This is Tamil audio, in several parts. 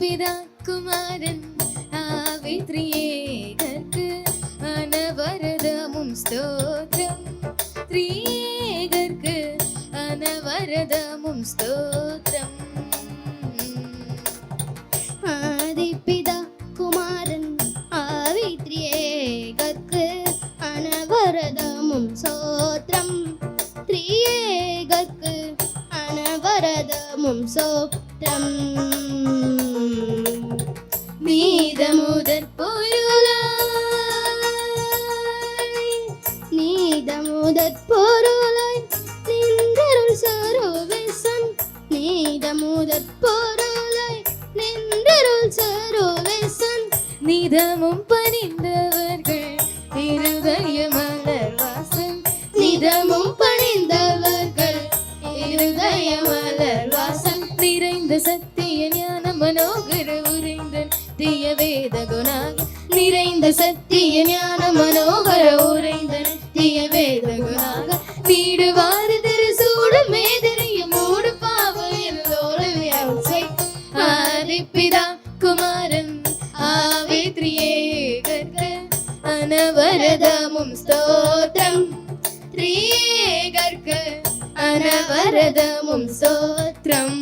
பிதா குமாரன் ஆவித்ரியேகர்க்கு அனவரதமும் ஸ்தோத்திரம். த்ரியேகர்க்கு அனவரதமும் ஸ்தோத்திரம். ஆதிப்பிதா குமாரன் ஆவித்ரியேகற்கு அனவரதமும் சோத்திரம் அனவரதமும் நீதமுதற் பொருளாய் நின்றருள் சரோவேசன். நீத முதற் பொருளாய் நின்றருள் சரோவேசன். நிதமும் பணிந்தவர்கள் இருதய மலர் வாசம் நிதமும் பணிந்தவர்கள் இருதய மலர் வாசம் நிறைந்த சத்திய ஞான மனோகர உறைந்தன். திய வேதகு நிறைந்த சத்திய ஞான மனோகர உறைந்தன் நித்திய வேத குணாக நீடுவாறு திரு சூடு மேதறிய மூடு பாவல் எல்லோரும் யாசை ஆதிப்பிதா குமாரன் ஆவித்ரியேகர்க அனவரதமும் ஸ்தோத்திரம். த்ரியேகர்க அனவரதமும் ஸ்தோத்திரம்.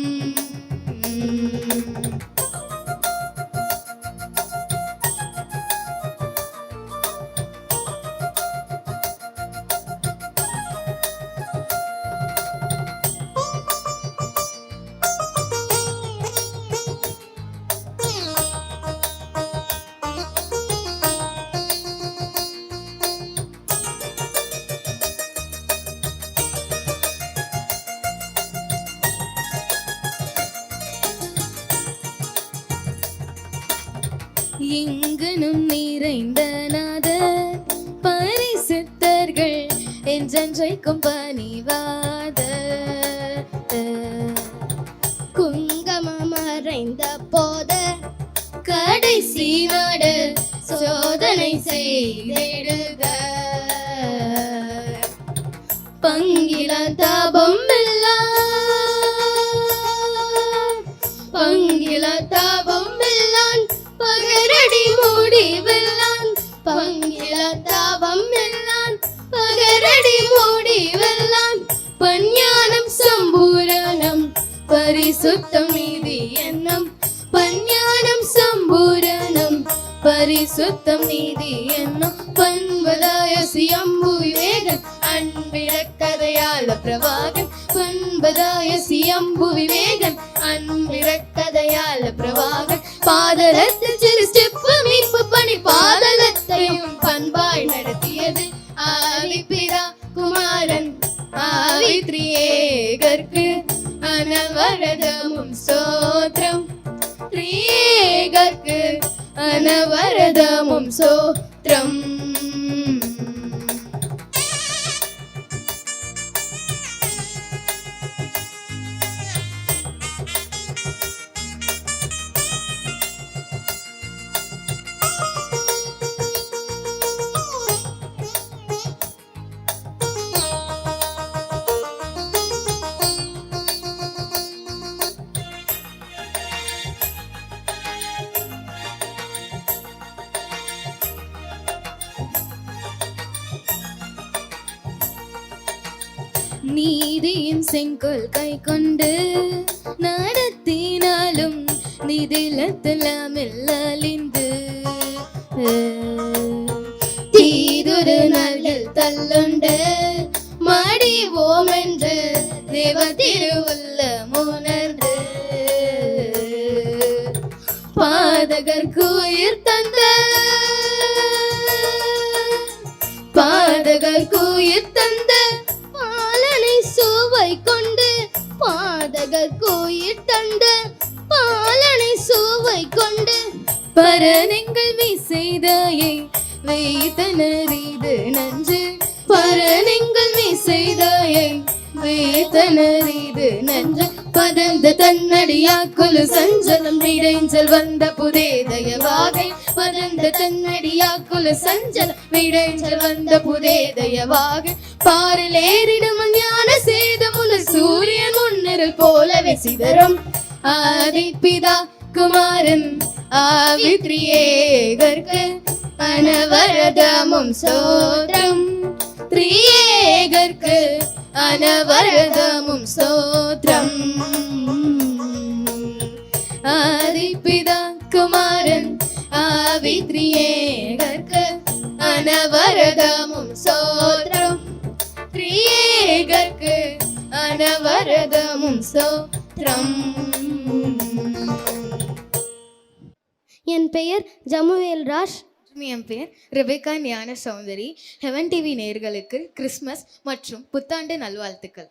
எங்கனும் நிறைந்த நாத பரிசுத்தர்கள் என்றென்றைக்கும் பணிவாத குங்கமம் மறைந்த போத கடைசி நாடு சோதனை செய்திடுக பங்கில தாபம் பகரடி மூடி வெல்லான் பங்கில தாவம் வெல்லான் பகரடி மூடி வெல்லான் பஞ்ஞானம் சம்பூரணம் பரிசுத்தம் நீதி எண்ணம் பஞ்ஞானம் சம்பூரணம் பரிசுத்தம் நீதி எண்ணம் பண்பதாய சியம்பு விவேகன் அன்பிறக்கதையால பிரபாகன் பண்பதாய சியம்பு விவேகன் அன்பிறக்கதையால பிரபாகன். ஆவித்ரியேகர்க்கு அனவரதமும் சோத்ரம் த்ரியேகர்க்கு அனவரதமும் சோத்ரம் நீதியின் செங்கோல் கை கொண்டு நடத்தினாலும் நிதிலத்தெல்லாம் அழிந்து தீதுரு நாள்கள் தள்ளுண்டு மடிவோம் என்று தேவ திருவுள்ளம் உணர்ந்து பாதகர்க்கு உயிர் தந்த பாதகர்க்கு உயிர் பாதகர் கோயில் தந்த பாலனை சுவை கொண்டு பரனெங்கள் மீசைதாயை வைத்தனரிது நஞ்சு. பரனெங்கள் மீசைதாயை வைத்தனரிது நஞ்சு. பதந்த தன்னடியாக்குழு சஞ்சலம் விடைஞ்சல் வந்த புதே தயவாகை. பதந்த தன்னடியாக்குழு சஞ்சலம் விடைஞ்சல் வந்த புதே தயவாகை. பாரில் ஏறிடும் ஞான சேதமுன சூரியன் முன்னிரல் போலவே சிதறும். ஆதிப்பிதா குமாரன் ஆவித்ரியேகர்க்கு அனவரதமும் சோதம் திரியேகர்க்கு அனவரதமும் ஸ்தோத்திரம். ஆதிப்பிதா குமாரன் ஆவித்ரியேகர்க்கு அனவரதமும் சோத்ரம் திரியேகர்க்கு அனவரதமும் சோத்ரம் என் பெயர் ஜமுவேல் ராஷ். என் பேர் Rebecca Gnana Soundari Heaven TV நேயர்களுக்கு கிறிஸ்மஸ் மற்றும் புத்தாண்டு நல்வாழ்த்துக்கள்.